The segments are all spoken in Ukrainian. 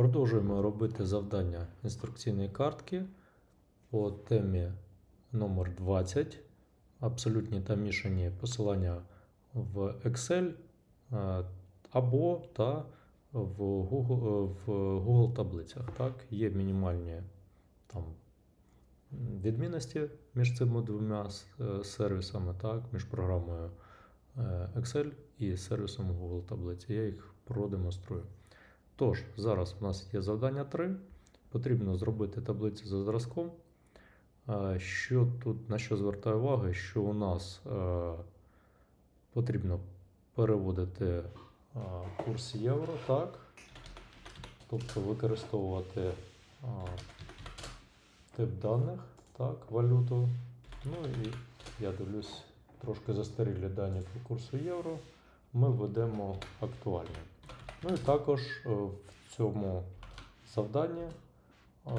Продовжуємо робити завдання інструкційної картки по темі номер 20. Абсолютні та мішані посилання в Excel е, або та в Google, е, в Google таблицях. Так? Є мінімальні там, відмінності між цими двома е, сервісами, так? між програмою Excel і сервісом Google таблиці. Я їх продемонструю. Тож, зараз у нас є завдання 3. Потрібно зробити таблицю за зразком. Е, Що тут, на що звертаю увагу, що у нас е, потрібно переводити е, курс євро, так? Тобто використовувати тип даних, так, валюту. Ну і я дивлюсь, трошки застарілі дані по курсу євро. Ми введемо актуальні. Ну і також е, в цьому завданні е,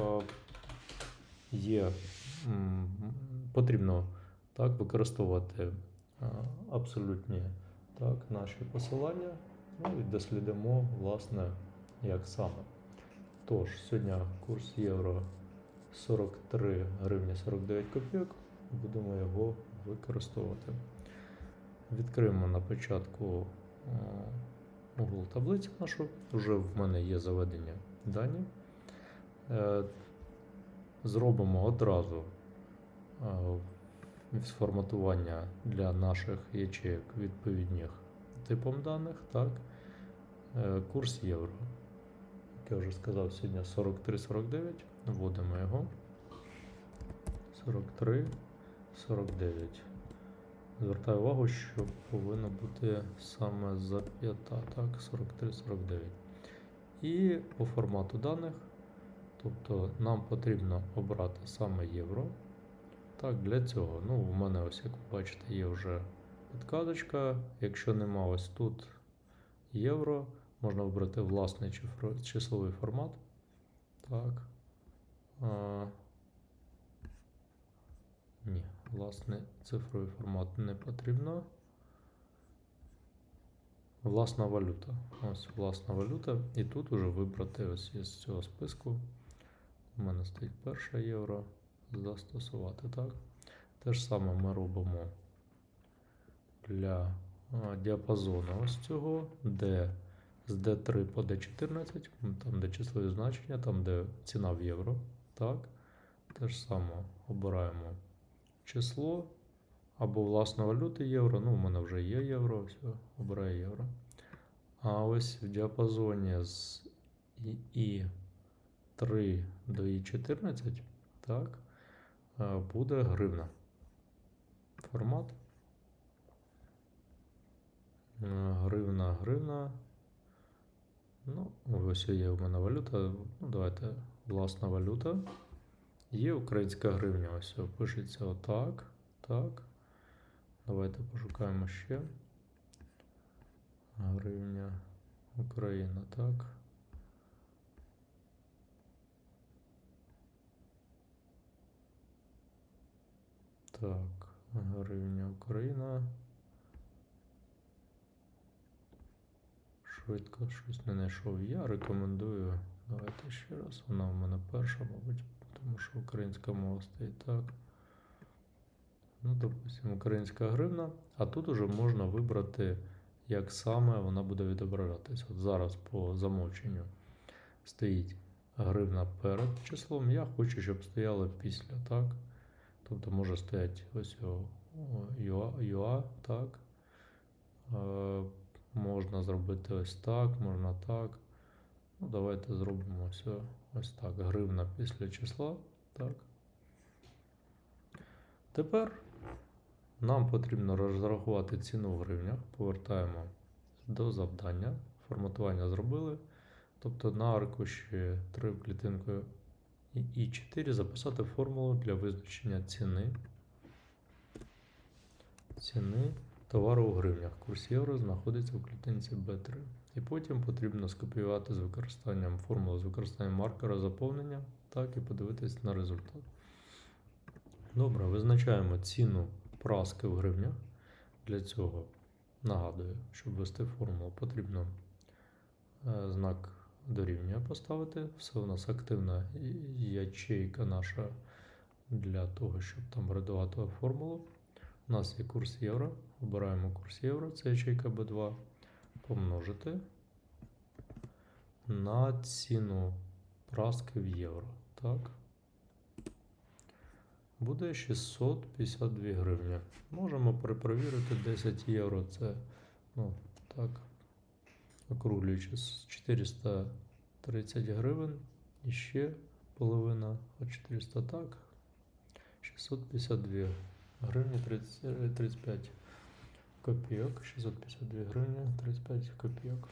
є потрібно так, використовувати е, абсолютні так, наші посилання. Ну і дослідимо, власне, як саме. Тож, сьогодні курс євро 43 гривні 49 копійок. Будемо його використовувати. Відкриємо на початку Google таблицю нашу. Вже в мене є заведені дані. Е, Зробимо одразу е, сформатування для наших ячеїк відповідних типом даних. Так. Е, Курс євро. Як я вже сказав, сьогодні 43,49. Вводимо його. 43,49. Звертаю увагу, що повинно бути саме зап'ята, так, 43-49. І по формату даних, тобто нам потрібно обрати саме євро. Так, для цього, ну, у мене ось, як ви бачите, є вже підказочка. Якщо нема ось тут євро, можна обрати власний числовий формат. Так. А, ні, власне, цифровий формат не потрібно. Власна валюта. Ось власна валюта. І тут уже вибрати ось із цього списку. У мене стоїть перша євро. Застосувати, так? Те ж саме ми робимо для діапазону ось цього, де з D3 по D14, там де числові значення, там де ціна в євро. Так? Те ж саме обираємо число або власна валюта євро. Ну, у мене вже є євро, все, обираю євро. А ось в діапазоні з і 3 до І14, так, е, буде гривна. Формат. Е, Гривна, гривна. Ну, ось є у мене валюта. Ну, давайте власна валюта. Є українська гривня. Ось пишеться отак. Так. Давайте пошукаємо ще. Гривня Україна, так. Так, гривня Україна. Швидко щось не знайшов. Я рекомендую. Давайте ще раз. Вона в мене перша, мабуть, тому що українська мова стоїть так. Ну, допустимо, українська гривна. А тут уже можна вибрати, як саме вона буде відображатись. От зараз по замовченню стоїть гривна перед числом. Я хочу, щоб стояло після, так? Тобто може стояти ось юа, юа, так. Е, можна зробити ось так, можна так. Ну, давайте зробимо о- ось так. Гривна після числа. Так. Тепер нам потрібно розрахувати ціну в гривнях. Повертаємо до завдання. Форматування зробили. Тобто на аркуші 3 в клітинку і 4 записати формулу для визначення ціни. Ціни товару у гривнях. Курс євро знаходиться в клітинці B3. І потім потрібно скопіювати з використанням формули з використанням маркера заповнення, так і подивитись на результат. Добре, визначаємо ціну праски в гривнях. Для цього нагадую, щоб ввести формулу, потрібно е, знак дорівнює поставити. Все у нас активна ячейка наша для того, щоб там врядувати формулу. У нас є курс євро. Обираємо курс євро, це ячейка B2. Помножити на ціну праски в євро. Так. Буде 652 гривні. Можемо перепровірити 10 євро. Це, ну, так, округлюючи 430 гривень. І ще половина, а 400 так. 652 гривні 30, е, 35 копійок. 652 гривні 35 копійок.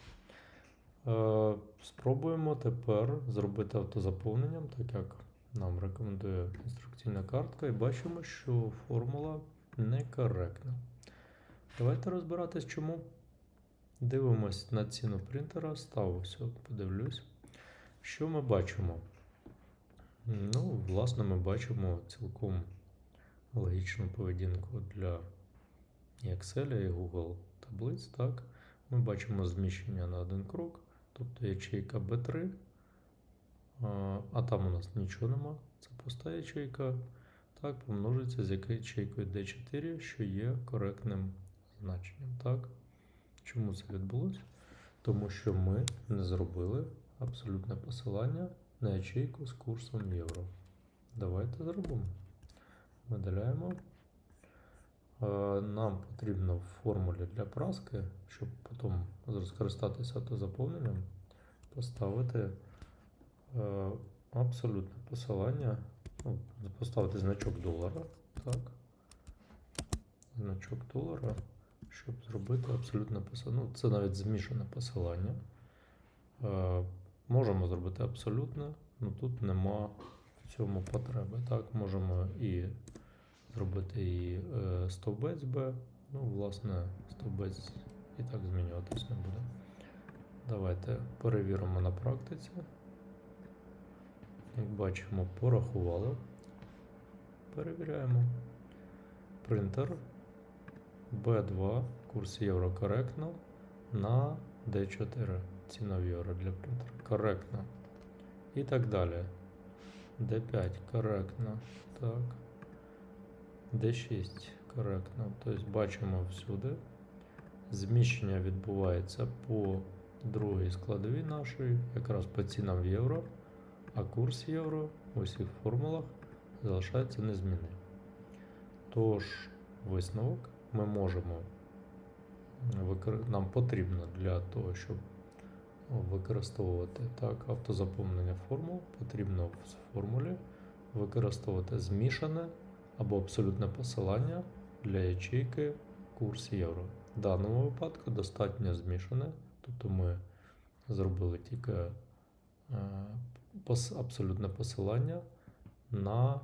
Е, Спробуємо тепер зробити автозаповненням, так як нам рекомендує інструкційна картка, і бачимо, що формула некоректна. Давайте розбиратись, чому. Дивимось на ціну принтера, ставився, подивлюсь. Що ми бачимо? Ну, власне, ми бачимо цілком логічну поведінку для Excel, і Google таблиць. Так? Ми бачимо зміщення на один крок, тобто ячейка B3, а, а там у нас нічого нема. Це пуста ячейка. Так, помножиться з ячейкою D4, що є коректним значенням. Так? Чому це відбулося? Тому що ми не зробили абсолютне посилання на ячейку з курсом євро. Давайте зробимо. Видаляємо. Е, Нам потрібно в формулі для праски, щоб потім скористатися автозаповненням, поставити е, абсолютне посилання, ну, поставити значок долара. Так. Значок долара, щоб зробити абсолютне посилання. Ну, це навіть змішане посилання. Е, Можемо зробити абсолютне, але тут нема в цьому потреби. Так, можемо і зробити і е, стовбець Б. Ну, власне, стовбець і так змінюватись не буде. Давайте перевіримо на практиці. Як бачимо, порахували. Перевіряємо. Принтер B2, курс євро коректно на D4. Ціна в євро для принтера. Коректно. І так далі. D5 коректно. Так. D6 коректно. Тобто бачимо всюди. Зміщення відбувається по другій складовій нашої, якраз по цінам в євро, а курс євро у всіх формулах залишається незмінним. Тож, висновок ми можемо, нам потрібно для того, щоб використовувати так, автозаповнення формул, потрібно в формулі використовувати змішане або абсолютне посилання для ячейки курс євро. В даному випадку достатньо змішане, тобто ми зробили тільки е, абсолютне посилання на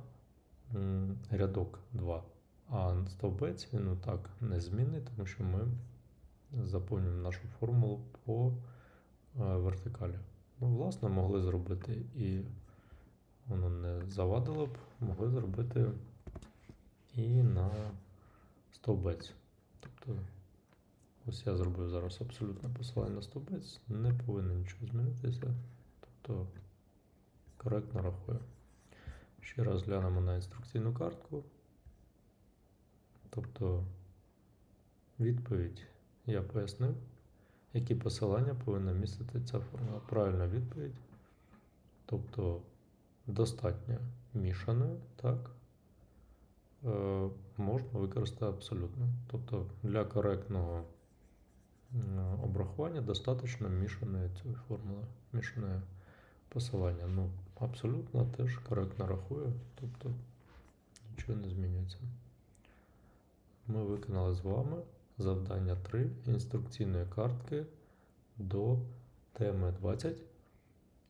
рядок 2. А стовбець він так не змінний, тому що ми заповнюємо нашу формулу по е, вертикалі. Ну, власне, могли зробити і воно не завадило б, могли зробити і на стовбець. Тобто, ось я зробив зараз абсолютне посилання на стовбець, не повинно нічого змінитися. Тобто коректно рахую. Ще раз глянемо на інструкційну картку. Тобто відповідь я пояснив, які посилання повинна містити ця формула. Правильна відповідь. Тобто достатньо мішаною, так? Е, можна використати абсолютно. Тобто для коректного обрахування достатньо мішаної цієї формули, мішаної посилання. Ну, абсолютно теж коректно рахую, тобто нічого не змінюється. Ми виконали з вами завдання 3 інструкційної картки до теми 20.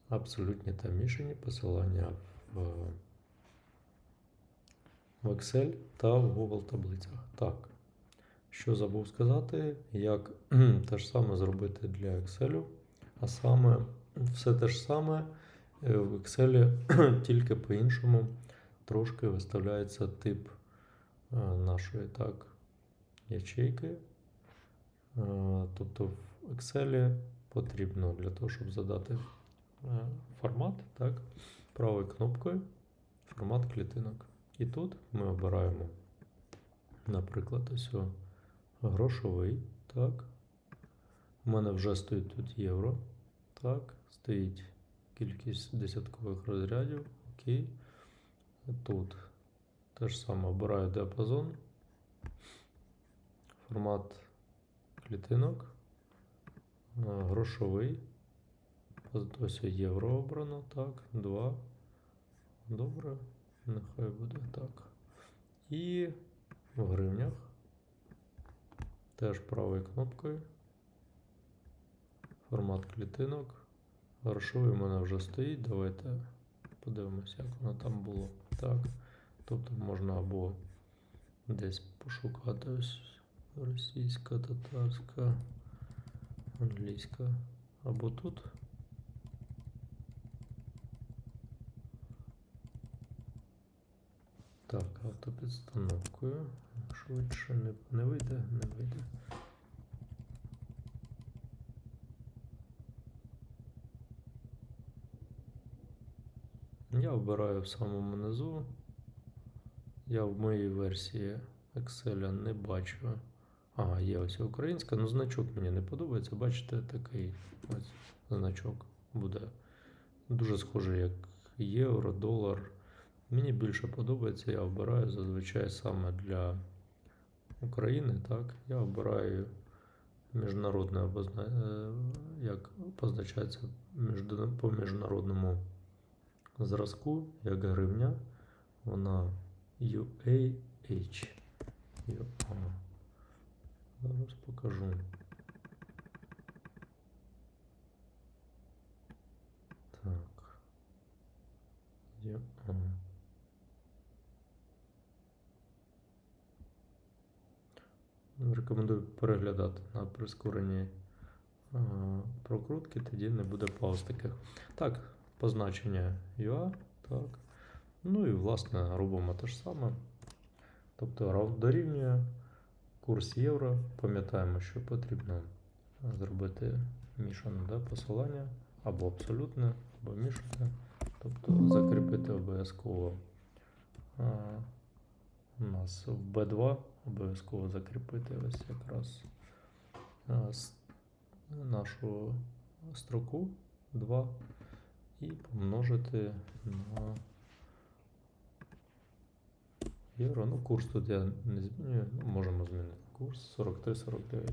Абсолютні та мішані посилання в, в Excel та в Google таблицях. Так, що забув сказати, як те ж саме зробити для Excel, а саме все те ж саме е, в Excel, тільки по-іншому трошки виставляється тип е, нашої так, ячейки. Е, Тобто в Excel потрібно для того, щоб задати формат, так, правою кнопкою формат клітинок. І тут ми обираємо, наприклад, ось грошовий. Так. У мене вже стоїть тут євро. Так, стоїть кількість десяткових розрядів. Окей. Тут те ж саме обираю діапазон, формат клітинок, е, грошовий. Ось євро обрано, так, 2. Добре, нехай буде так. І в гривнях теж правою кнопкою. Формат клітинок. Грошовий у мене вже стоїть. Давайте подивимося, як воно там було. Так. Тобто можна або десь пошукати ось російська, татарська, англійська, або тут. Так, автопідстановкою. Швидше не, не вийде, не вийде. Я вбираю в самому низу. Я в моїй версії Excel не бачу. Ага, є ось українська, ну значок мені не подобається. Бачите, такий ось значок буде дуже схожий, як євро, долар. Мені більше подобається, я обираю зазвичай саме для України. Так, я обираю міжнародне обозна... е, як позначається по міжнародному зразку, як гривня. Вона UAH. Зараз покажу. Так. UA. Рекомендую переглядати на прискоренні е, прокрутки, тоді не буде пауз таких. Так, позначення UA. Так. Ну і власне робимо те ж саме. Тобто дорівнює курс євро. Пам'ятаємо, що потрібно зробити мішане да, посилання або абсолютне, або мішане. Тобто закріпити обов'язково а, у нас в B2 обов'язково закріпити ось якраз нашу строку 2 і помножити на євро. Ну, курс тут я не змінюю, ну, можемо змінити курс 43-49.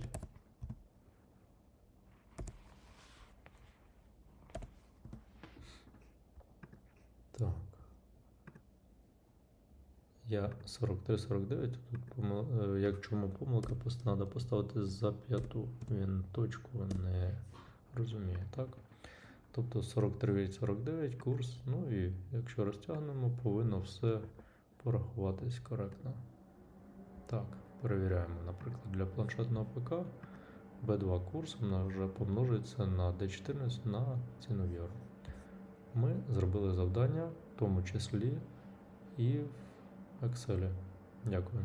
Так. Я 43-49, тут е, як чому помилка, треба поставити за п'яту. Він точку не розуміє, так? Тобто 43-49 курс. Ну і якщо розтягнемо, повинно все порахуватись коректно. Так, перевіряємо, наприклад, для планшетного ПК B2 курс у нас вже помножується на D14 на ціну євро. Ми зробили завдання, в тому числі і в Excel. Дякую.